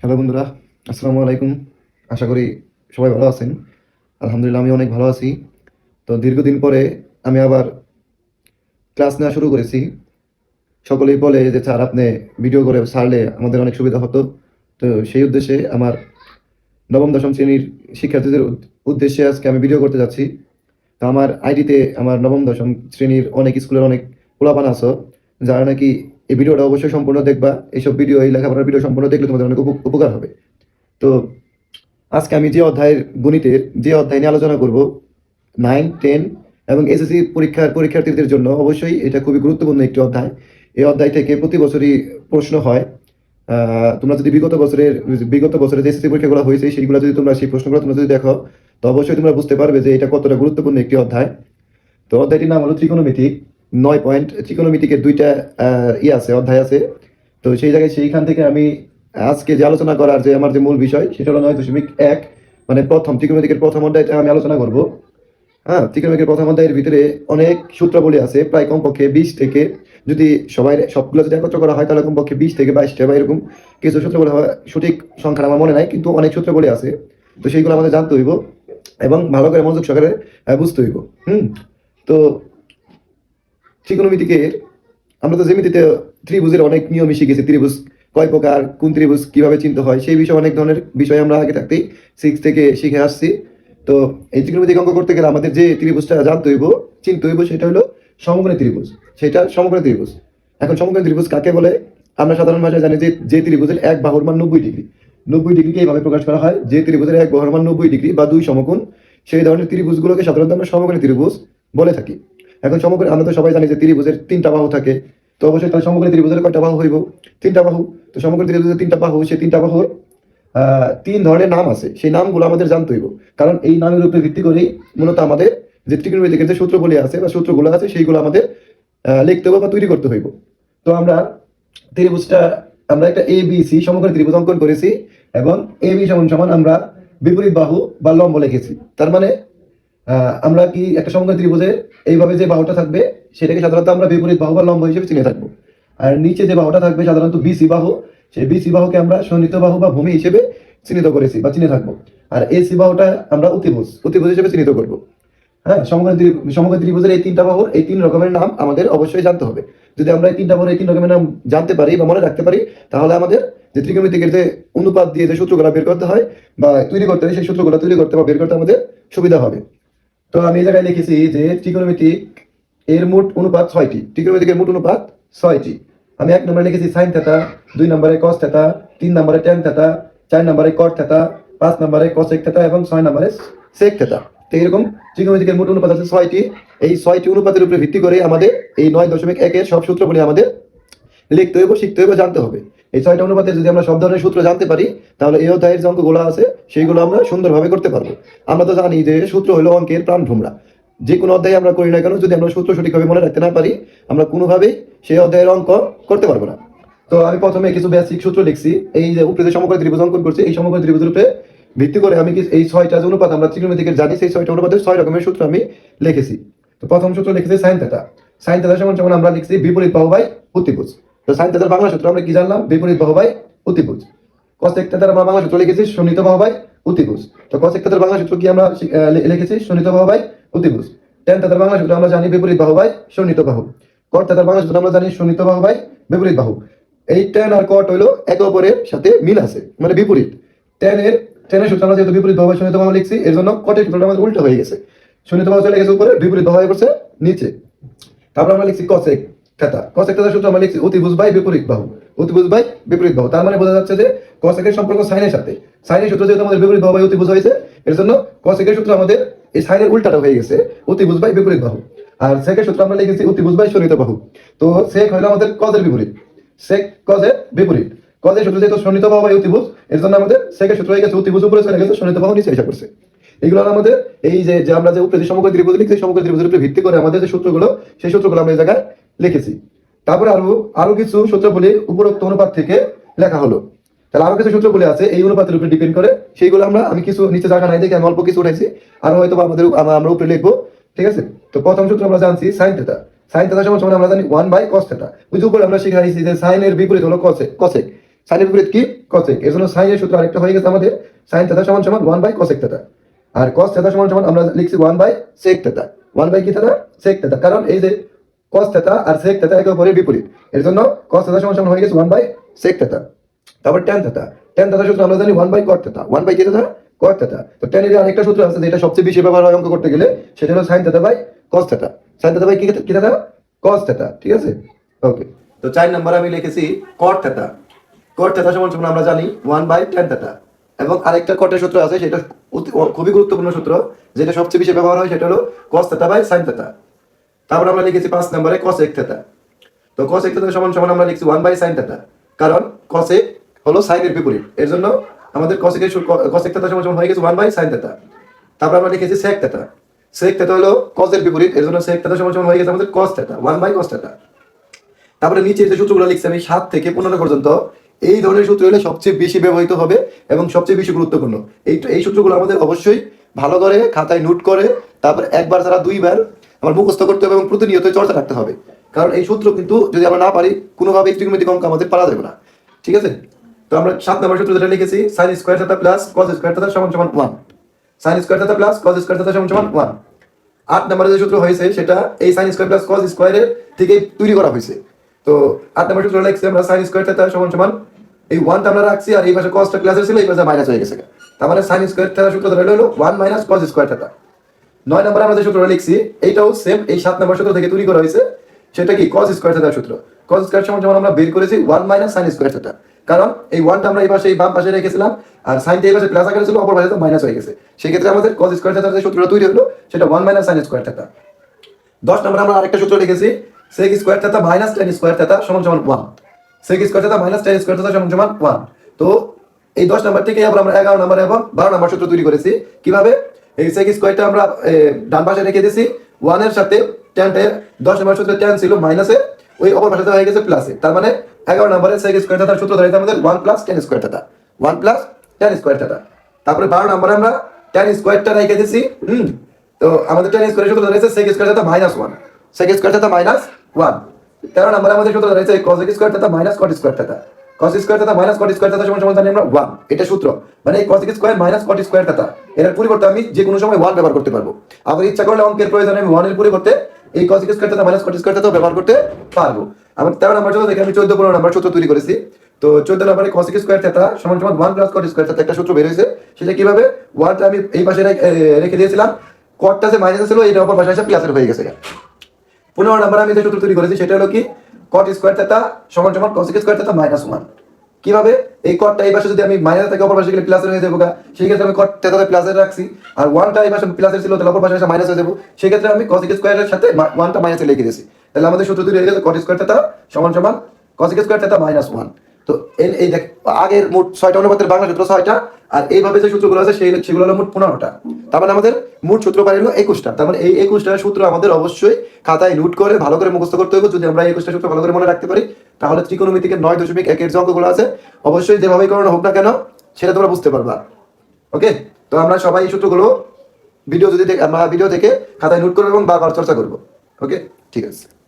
Hello বন্ধুরা, আসসালামু আলাইকুম। আশা করি সবাই ভালো আছেন। আলহামদুলিল্লাহ আমি অনেক ভালো আছি। তো দীর্ঘদিন পরে আমি আবার ক্লাস নেওয়া শুরু করেছি। সকলেই বলে যে, স্যার, আপনি ভিডিও করে ছাড়লে আমাদের অনেক সুবিধা হতো। তো সেই উদ্দেশ্যে আমার নবম, দশম শ্রেণির শিক্ষার্থীদের উদ্দেশ্যে আজকে আমি ভিডিও করতে যাচ্ছি। তো আমার আইডিতে আমার নবম, দশম শ্রেণির অনেক স্কুলের অনেক পোলাপান আছো, যারা নাকি এই ভিডিওটা অবশ্যই সম্পূর্ণ দেখবা। এইসব ভিডিও, এই লেখাপড়ার ভিডিও সম্পূর্ণ দেখলে তোমাদের অনেক উপকার হবে। তো আজকে আমি যে অধ্যায়ের গণিতের যে অধ্যায় নিয়ে আলোচনা করব নাইন টেন এবং এসএসসি পরীক্ষার পরীক্ষার্থীদের জন্য অবশ্যই এটা খুবই গুরুত্বপূর্ণ একটি অধ্যায়। এই অধ্যায় থেকে প্রতি বছরই প্রশ্ন হয়। তোমরা যদি বিগত বছরের বিগত বছরের যে এসএসসি পরীক্ষাগুলো হয়েছে সেইগুলো যদি তোমরা সেই প্রশ্নগুলো তোমরা যদি দেখো, তো অবশ্যই তোমরা বুঝতে পারবে যে এটা কতটা গুরুত্বপূর্ণ একটি অধ্যায়। তো অধ্যায়টির নাম হলো ত্রিকোণমিতি নয় পয়েন্ট ত্রিকোণমিতিকের দুইটা আহ, ই আছে অধ্যায় আছে। তো সেই জায়গায় সেইখান থেকে আমি আজকে যে আলোচনা করার যে আমার যে মূল বিষয় সেটা হলো নয় দশমিক এক মানে প্রথম ত্রিকোণমিতিকের প্রথম অধ্যায়টা আমি আলোচনা করব। হ্যাঁ ত্রিকোণমিতিকের প্রথম অধ্যায়ের ভিতরে অনেক সূত্রাবলী আছে প্রায় কমপক্ষে বিশ থেকে যদি সবাই সবগুলো যদি একত্র করা হয় তাহলে কমপক্ষে বিশ থেকে বাইশটা বা এরকম কিছু সূত্রাবলী সঠিক সংখ্যা আমার মনে নাই কিন্তু অনেক সূত্রাবলী আছে। তো সেইগুলো আমাদের জানতে হইব এবং ভালো করে মনোযোগ সহকারে বুঝতে হইব। হুম তো ত্রিকোণমিতিকের আমরা তো জ্যামিতিতে ত্রিভুজের অনেক নিয়মই শিখেছি ত্রিভুজ কয় প্রকার, কোন ত্রিভুজ কীভাবে চিনতে হয়, সেই বিষয়ে অনেক ধরনের বিষয় আমরা আগে থাকতেই সিক্স থেকে শিখে আসছি। তো এই ত্রিকোণমিতিক অঙ্ক করতে গেলে আমাদের যে ত্রিভুজটা জানতে হইব, চিনতে হইব, সেটা হলো সমকোণী ত্রিভুজ। সেটা সমকোণী ত্রিভুজ। এখন সমকোণী ত্রিভুজ কাকে বলে? আমরা সাধারণ ভাষায় জানি যে যে ত্রিভুজের এক বাহুর মান নব্বই ডিগ্রি। নব্বই ডিগ্রিকে এইভাবে প্রকাশ করা হয়, যে ত্রিভুজের এক বাহুর মান নব্বই ডিগ্রি বা দুই সমকোণ, সেই ধরনের ত্রিভুজগুলোকে সাধারণত আমরা সমকোণী ত্রিভুজ বলে থাকি। এখন সমগ্র আমরা তো সবাই জানি যে ত্রিভুজের তিনটা বাহু থাকে, তো অবশ্যই তাহলে সমগ্র ত্রিভুজের কয়টা বাহু হইব? তিনটা বাহু। তো সমগ্র ত্রিভুজের তিনটা বাহু, সেই তিনটা বাহুর তিন ধরনের নাম আছে। সেই নামগুলো আমাদের জানতে হইব। কারণ এই নামের উপরে ভিত্তি করেই মূলত আমাদের যে ত্রিকোণমিতিকের যে সূত্রগুলি আছে বা সূত্রগুলো আছে, সেইগুলো আমাদের লিখতে হবে বা তৈরি করতে হইব। তো আমরা ত্রিভুজটা, আমরা একটা এ বি সি সমগ্র ত্রিভুজ অঙ্কন করেছি এবং এ বি সমান সমান আমরা বিপরীত বাহু বা লম্ব লিখেছি। তার মানে আমরা কি একটা সমকোণী ত্রিভুজের এইভাবে যে বাহুটা থাকবে, সেটাকে সাধারণত আমরা বিপরীত বাহু বা লম্ব হিসেবে চিনে থাকব। আর নিচে যে বাহুটা থাকবে সাধারণত বিসি বাহু, সেই বিসি বাহুকে আমরা সন্নিহিত বাহু বা ভূমি হিসেবে চিহ্নিত করেছি বা চিনে থাকব। আর এসি বাহুটা আমরা অতিভুজ অতিভুজ হিসেবে চিহ্নিত করব। হ্যাঁ সমকোণী ত্রি- ত্রিভুজের এই তিনটা বাহুর এই তিন রকমের নাম আমাদের অবশ্যই জানতে হবে। যদি আমরা এই তিনটা বাহুর এই তিন রকমের নাম জানতে পারি বা মনে রাখতে পারি, তাহলে আমাদের যে ত্রিকোণমিতিকের যে অনুপাত দিয়ে যে সূত্রগুলো বের করতে হয় বা তৈরি করতে হয়, সেই সূত্রগুলো তৈরি করতে বা বের করতে আমাদের সুবিধা হবে। তো আমি এই জায়গায় লিখেছি যে ত্রিকোণমিতিক এর মোট অনুপাত ছয়টি। ত্রিকোণমিতিকের মোট অনুপাত ছয়টি। আমি এক নম্বরে লিখেছি সাইন থেতা দুই নম্বরে কস থেতা তিন নম্বরে ট্যান থেতা চার নম্বরে কট থেতা পাঁচ নম্বরে কসেক থেতা এবং ছয় নম্বরে সেক থেতা তো এরকম ত্রিকোণমিতিকের মোট অনুপাত আছে ছয়টি। এই ছয়টি অনুপাতের উপরে ভিত্তি করে আমাদের এই নয় দশমিক একের সব সূত্রগুলি আমাদের লিখতে হবে শিখতে হবে জানতে হবে। এই ছয়টা অনুপাতে যদি আমরা সব ধরনের সূত্র জানতে পারি, তাহলে এই অধ্যায়ের যে অঙ্কগুলো আছে, সেইগুলো আমরা সুন্দরভাবে করতে পারব। আমরা তো জানি যে সূত্র হলো অঙ্কের প্রাণ ভ্রমরা যে কোনো অধ্যায় আমরা করি না কেন, যদি আমরা সূত্র সঠিকভাবে মনে রাখতে না পারি, আমরা কোনোভাবেই সেই অধ্যায়ের অঙ্ক করতে পারব না। তো আমি প্রথমে কিছু বেসিক সূত্র লিখছি। এই যে উপরে যে সমকোণী ত্রিভুজ অঙ্কন করছি, এই সমকোণী ত্রিভুজের উপরে ভিত্তি করে আমি কি এই ছয়টা যে অনুপাত আমরা ত্রিকোণমিতিকের জানি, সেই ছয়টা অনুপাতের ছয় রকমের সূত্র আমি লিখেছি। তো প্রথম সূত্র লিখেছি সাইন থেটা। সাইন থেটা সমান যেমন আমরা লিখছি বিপরীত বাহু বাই অতিভুজ তো সাইন থেটার বাংলা সূত্র, আমরা কি জানলাম? বিপরীত বাহু বাই অতিভুজ। কসেক থেটার আমরা বাংলা সূত্র লিখেছি, সন্নিহিত বাহু বাই অতিভুজ। তো কসেক তাদের বাংলা সূত্র কি আমরা লিখেছি? সন্নিহিত বাহু বাই অতিভুজ। টেন তাদের বাংলা সূত্র আমরা জানি বিপরীত বাহু বাই সন্নিহিত বাহু। কট তাদের বাংলা সূত্র আমরা জানি সন্নিহিত বাহু বাই বিপরীত বাহু। এই টেন আর কট হইল একে অপরের সাথে মিল আছে মানে বিপরীত। টেনের টেনের সূত্র আমরা যেহেতু বিপরীত বাহু বাই সন্নিহিত বাহু লিখছি, এর জন্য কটের সূত্রটা আমাদের উল্টো হয়ে গেছে। সন্নিহিত বাহু চলে গেছে উপরে, বিপরীত বাহু হয়ে গেছে নিচে। তারপর আমরা লিখছি কসেক কসেক থেটার সূত্র আমরা লিখছি বিপরীত বাহু। বিপরীত বাহু। তার মানে বোঝা যাচ্ছে যে কসেকের সম্পর্ক সাইনের সাথে। সাইনের সূত্র যেহেতু আমাদের বিপরীত বাহু হয়েছে, এর জন্য কসেকের সূত্র আমাদের এই সাইনের উল্টাটা হয়ে গেছে বিপরীত বাহু। আর সেকের সূত্র আমরা লিখেছি বাহু। তো সেক হলো আমাদের বিপরীত। সেক বিপরীত। সূত্র যেহেতু বাহু এর জন্য আমাদের সেকের সূত্র হয়ে গেছে অতিভুজ উপরে চলে গেছে সন্নিহিত বাহু নিচে এসে করছে এগুলো আমাদের এই যে আমরা যে উপরে যে সমকোণী ত্রিভুজ লিখছি সমকোণী ত্রিভুজের উপরে ভিত্তি করে আমাদের যে সূত্রগুলো, সেই সূত্রগুলো আমরা এই জায়গায় লিখেছি। তারপরে আরও আরও কিছু সূত্রগুলি উপরোক্ত অনুপাত থেকে লেখা হলো। তাহলে আরও কিছু সূত্রগুলি আছে, এই অনুপাতের উপরে ডিপেন্ড করে। সেইগুলো আমরা, আমি কিছু নিচে জায়গা নাই দেখে আমি অল্প কিছু উঠাইছি। আর হয়তো আমাদের আমরা উপরে লিখব। ঠিক আছে? তো প্রথম সূত্র আমরা জানছি সাইন থেটা সাইন থেটা সমান সমান আমরা জানি ওয়ান বাই কস থেটা যে উপরে আমরা শিখে শিখাইছি যে সাইনের বিপরীত হলো কসেক কসেক সাইনের বিপরীত কি? কসেক এর জন্য সাইনের সূত্র আরেকটা হয়ে গেছে আমাদের। সাইন থেটা সমান সমান ওয়ান বাই কসেক থেটা আর কস থেটা সমান সমান আমরা লিখছি one by sec theta one by কি থেটা সেক থেটা কারণ এই যে কস থেটা আর সেক থেটা একে অপরের বিপরীত। এর জন্য কস থেটা সমান সমান হয়ে গেছে ওয়ান বাই সেক থেটা তারপর ট্যান থেটা ট্যান থেটা সূত্র আমরা জানি one by cot theta one by কি থেটা কট থেটা তো ট্যান এর আরেকটা সূত্র আছে যেটা সবচেয়ে বেশি ব্যবহার হয় অঙ্ক করতে গেলে, সেটা হলো sine theta by cos theta sine theta by কি কি থেটা কস থেটা ঠিক আছে? ওকে তো চার নাম্বার আমি লিখেছি কট থেটা কট থেটা সমান সমান আমরা জানি ওয়ান বাই ট্যান থেটা এবং আরেকটা কটের সূত্র আছে, সেটা খুবই গুরুত্বপূর্ণ সূত্র, যেটা সবচেয়ে বেশি ব্যবহার হয়, সেটা হলো cos theta by sine theta তারপর আমরা লিখেছি পাঁচ নম্বরে কস এক থেটা তো কস এক থেটা সমান সমান আমরা লিখছি ওয়ান বাই সাইন থেটা কারণ কসে হলো সাইনের বিপরীত। এর জন্য আমাদের কসেকের কস এক থেটা সমান সমান হয়ে গেছে ওয়ান বাই সাইন থেটা তারপর আমরা লিখেছি সেক থেটা সেক থেটা হলো কসের বিপরীত। এর জন্য সেক থেটা সমান সমান হয়ে গেছে আমাদের cos theta one by cos theta তারপরে নিচে যে সূত্রগুলো লিখছি আমি সাত থেকে পনেরো পর্যন্ত, এই ধরনের সূত্র হলে সবচেয়ে বেশি ব্যবহৃত হবে এবং সবচেয়ে বেশি গুরুত্বপূর্ণ। এই এই সূত্রগুলো আমাদের অবশ্যই ভালো করে খাতায় নোট করে, তারপর একবার ছাড়া দুইবার আমার মুখস্থ করতে হবে এবং প্রতিনিয়ত চর্চা রাখতে হবে। কারণ এই সূত্র কিন্তু যদি আমরা না পারি, কোনোভাবেই ত্রিকোণমিতিক অঙ্ক আমাদের পারা যাবে না। ঠিক আছে? তো আমরা সাত নম্বর সূত্র যেটা লিখেছি sine square theta plus cos square theta সমান সমান one sine square theta plus cos square theta সমান সমান ওয়ান আট নম্বরে যে সূত্র হয়েছে, সেটা এই সাইন স্কোয়ার প্লাস কস স্কোয়ারের থেকে তৈরি করা হয়েছে। তো আট নম্বর সূত্র লিখছি আমরা সাইন স্কোয়ার থেটা সমান সমান, এই ওয়ানটা আমরা রাখছি আর এই পাশে কসটা ক্লাসের ছিল, এই পাশে মাইনাস হয়ে গেছে তার মানে সাইন স্কোয়ার থেটা সূত্র ধরে হলো one minus cos square theta নয় নম্বরে আমরা যে সূত্রটা লিখছি, এইটাও সেম এই সাত নম্বর সূত্র থেকে তৈরি করা হয়েছে। সেটা কি? কস স্কোয়ার থেটার সূত্র। কস স্কোয়ার সমান যেমন আমরা বের করেছি one minus sine square theta কারণ এই ওয়ানটা আমরা এই পাশে, এই বাম পাশে রেখেছিলাম, আর সাইনটা এই পাশে প্লাস আকারে ছিল, অপর পাশে তো মাইনাস হয়ে গেছে। সেক্ষেত্রে আমাদের কস স্কোয়ার থেটার যে সূত্রটা তৈরি হলো, সেটা one minus sine square theta দশ নম্বরে আমরা আরেকটা সূত্র লিখেছি sec square theta minus tan square theta সমান সমান one sec square theta minus tan square theta সমান সমান ওয়ান তো এই দশ নম্বর থেকে আবার আমরা এগারো নম্বর এবং বারো নম্বর সূত্র তৈরি করেছি। কীভাবে? সেক স্কোয়ারটা আমরা ডান পাশে রেখে দিয়েছি। ওয়ানের সাথে টেনটে দশ নম্বর সূত্রে টেন ছিল মাইনাসে ওই অপর পাশে হয়ে গেছে প্লাসে তার মানে এগারো নম্বরে সেক স্কোয়ার থেটার সূত্র ধরে আমাদের one plus tan square theta one plus tan square theta তারপরে বারো নম্বরে আমরা টেন স্কোয়ারটা রেখে দিয়েছি, হুম? তো আমাদের টেন স্কোয়ার সূত্র ধরেছে sec square theta minus one sec square theta minus one তেরো নম্বরে আমাদের সূত্র ধরেছে cos square theta minus cot square theta cos square theta minus cot square theta সমান সমান জানি আমরা ওয়ান এটা সূত্র। মানে এই cos square minus cot square theta এর পরিবর্তে আমি যে কোনো সময় ওয়ান ব্যবহার করতে পারব। আবার ইচ্ছা করলে অঙ্কের প্রয়োজনে, আমি ওয়ানের পরিবর্তে এই cos square theta minus cot square থেটাও ব্যবহার করতে পারব। আমার তেরো নম্বর সূত্র দেখে আমি চোদ্দ পনেরো নম্বর সূত্র তৈরি করেছি। তো চোদ্দ নম্বরে কস স্কোয়ার থেটা সমান সমান one plus cot square theta একটা সূত্র বের হয়েছে। সেটা কীভাবে? ওয়ানটা আমি এই পাশে রেখে- দিয়েছিলাম। কটটা যে মাইনাস ছিল, এটা অপর পাশে এসে প্লাসের হয়ে গেছে। পনেরো নাম্বার আমি যে সূত্র তৈরি করেছি, সেটা হলো কি? কট স্কোয়ার থেটা সমান সমান cosec square theta minus one কীভাবে? এই কটটা এই পাশে যদি আমি মাইনাস থেকে, অপর পাশে গেলে প্লাসের হয়ে যাব সেই ক্ষেত্রে আমি কট থেটাতে প্লাসের রাখছি। আর ওয়ানটা এই পাশে প্লাসের ছিল, তাহলে অপর পাশে মাইনাস হয়ে যাব। সেই ক্ষেত্রে আমি কসিক স্কোয়ারের সাথে ওয়ানটা মাইনাসে লিখে দিয়েছি। তাহলে আমাদের সূত্র তৈরি হয়ে গেছে কট স্কোয়ার থেটা সমান সমান cosec square theta minus one তো এই দেখ, আগের মোট ছয়টা অনুপাতের বাংলা সূত্র ছয়টা, আর এইভাবে যে সূত্রগুলো আছে, সেই সেগুলো হলো মোট পনেরোটা। তার মানে আমাদের মোট সূত্র পারি হলো একুশটা। তার মানে এই একুশটা সূত্র আমাদের অবশ্যই খাতায় নোট করে ভালো করে মুখস্থ করতে হবে। যদি আমরা একুশটা সূত্র ভালো করে মনে রাখতে পারি, তাহলে ত্রিকোণমিতিকের নয় দশমিক একের অঙ্কগুলো আছে, অবশ্যই যেভাবেই করানো হোক না কেন, সেটা তোমরা বুঝতে পারবা। ওকে? তো আমরা সবাই এই সূত্রগুলো ভিডিও যদি আমরা ভিডিও থেকে খাতায় নোট করব এবং বারবার চর্চা করব। ওকে? ঠিক আছে।